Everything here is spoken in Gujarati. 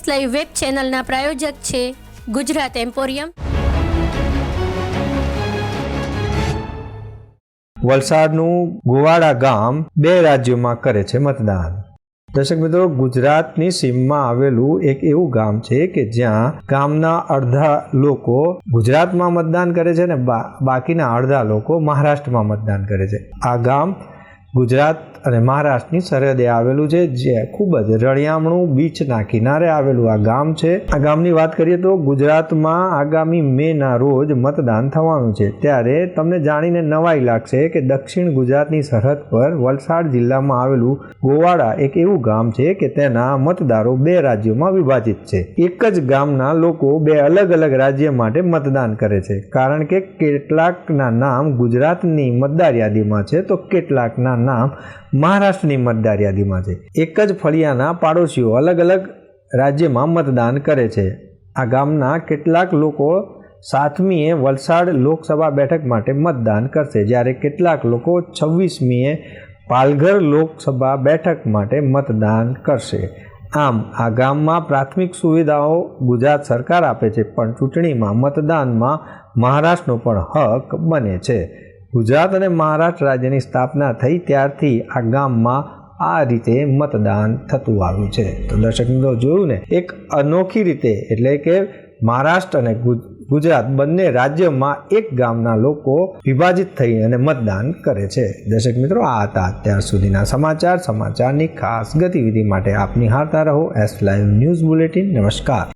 એસ લાઈવ વેબ ચેનલના પ્રાયોજક છે ગુજરાત એમ્પોરિયમ. વલસાડનું ગોવાડા ગામ બે રાજ્યોમાં કરે છે મતદાન. દર્શક મિત્રો, ગુજરાતની સીમમાં આવેલું એક એવું ગામ છે કે જ્યાં ગામના અડધા લોકો ગુજરાતમાં મતદાન કરે છે અને બાકીના અડધા લોકો મહારાષ્ટ્રમાં મતદાન કરે છે. આ ગામ ગુજરાત અને મહારાષ્ટ્રની સરહદે આવેલું છે, જે ખૂબ જ રળિયામણું બીચના કિનારે આવેલું આ ગામ છે. આ ગામની વાત કરીએ તો ગુજરાતમાં આગામી મેના રોજ મતદાન થવાનું છે. ત્યારે તમને જાણીને નવાઈ લાગશે કે દક્ષિણ ગુજરાતની સરહદ પર વલસાડ જિલ્લામાં આવેલું ગોવાડા એક એવું ગામ છે કે તેના મતદારો બે રાજ્યોમાં વિભાજિત છે. એક જ ગામના લોકો બે અલગ અલગ રાજ્ય માટે મતદાન કરે છે. કારણ કે કેટલાકના નામ ગુજરાતની મતદાર યાદીમાં છે, તો કેટલાકના નામ મહારાષ્ટ્રની મતદાર યાદીમાં છે. એક જ ફળિયાના પાડોશીઓ અલગ અલગ રાજ્યમાં મતદાન કરે છે. આ ગામના કેટલાક લોકો સાતમીએ વલસાડ લોકસભા બેઠક માટે મતદાન કરશે, જ્યારે કેટલાક લોકો છવ્વીસમીએ પાલઘર લોકસભા બેઠક માટે મતદાન કરશે. આમ, આ ગામમાં પ્રાથમિક સુવિધાઓ ગુજરાત સરકાર આપે છે, પણ ચૂંટણીમાં મતદાનમાં મહારાષ્ટ્રનો પણ હક બને છે. ગુજરાત અને મહારાષ્ટ્ર રાજ્યની સ્થાપના થઈ ત્યારથી આ ગામમાં આ રીતે મતદાન થતું આવ્યું છે. તો દર્શક મિત્રો જોયું ને, એક અનોખી રીતે એટલે કે મહારાષ્ટ્ર અને ગુજરાત બંને રાજ્યમાં એક ગામના લોકો વિભાજિત થઈ અને મતદાન કરે છે. દર્શક મિત્રો, આ હતા અત્યાર સુધીના સમાચાર. સમાચારની ખાસ ગતિવિધિ માટે આપ નિહાળતા રહો. એસ લાઈવ ન્યૂઝ બુલેટિન નમસ્કાર.